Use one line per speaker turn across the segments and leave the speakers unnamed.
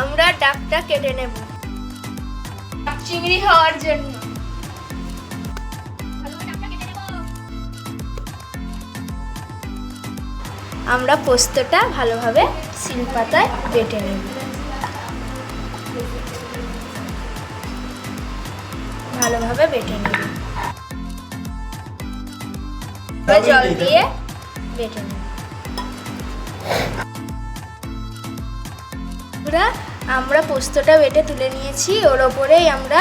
আমরা ডাকটা কেটে নেব। চিংড়ি হওয়ার জন্য। আমরা পোস্তটা ভালোভাবে শিল পাতায় বেটে নেব। ভালোভাবে বেটে নেব। জল দিয়ে বেটে নেব। বন্ধুরা, আমরা পোস্তটা বেটে তুলে নিয়েছি। ওর ওপরেই আমরা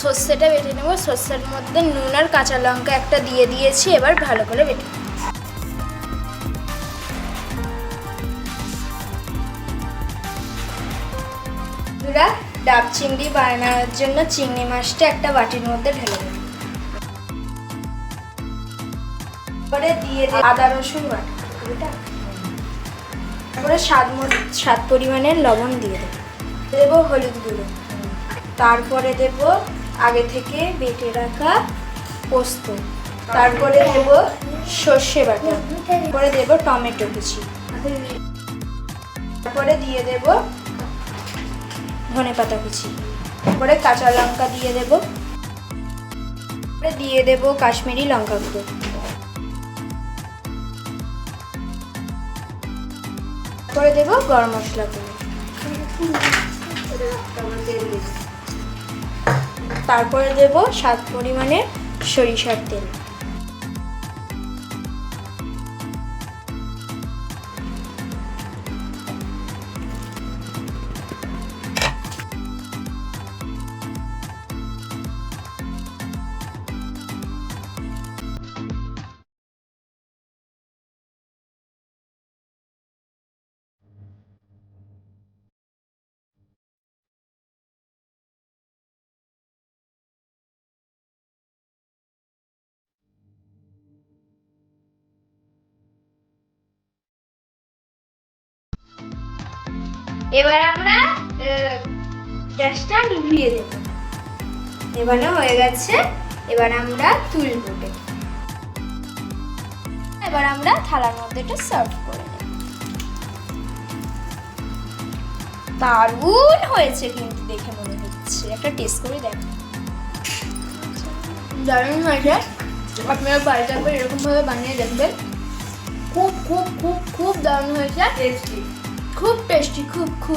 সর্ষেটা বেটে নেব। সর্ষের মধ্যে নুন আর কাঁচা লঙ্কা একটা দিয়ে দিয়েছি, এবার ভালো করে বেটে বন্ধুরা, ডাব চিংড়ি বানানোর জন্য চিংড়ি মাছটা একটা বাটির মধ্যে ঢেলে দেব তারপরে দিয়ে আদা রসুন বাটা। তারপরে স্বাদ স্বাদ পরিমাণের লবণ দিয়ে দেবো। দেবো হলুদ গুঁড়ো। তারপরে দেব আগে থেকে বেটে রাখা পোস্ত। তারপরে দেব সর্ষে বাটা। তারপরে দেব টমেটো কুচি। তারপরে দিয়ে দেব ধনে পাতা কুচি। তারপরে কাঁচা লঙ্কা দিয়ে দেব। দিয়ে দেব কাশ্মীরি লঙ্কা গুঁড়ো। করে দেব গরম মশলা দিয়ে তারপরে দেব স্বাদ পরিমাণে সরিষার তেল। এবার আমরা গ্যাসটা নিভিয়ে দেব এবারে হয়ে গেছে এবার আমরা তুলব। এবার আমরা থালার মধ্যে এটা সার্ভ করে নেব। দারুণ হয়েছে কিন্তু দেখে মনে হচ্ছে। একটা টেস্ট করে দেখ। দারুণ হয়েছে। আপনারা বাড়িতে একবার এরকমভাবে বানিয়ে দেখবেন। খুব খুব খুব খুব দারুণ হয়েছে। টেস্টি খুব টেস্টি খুব খুব।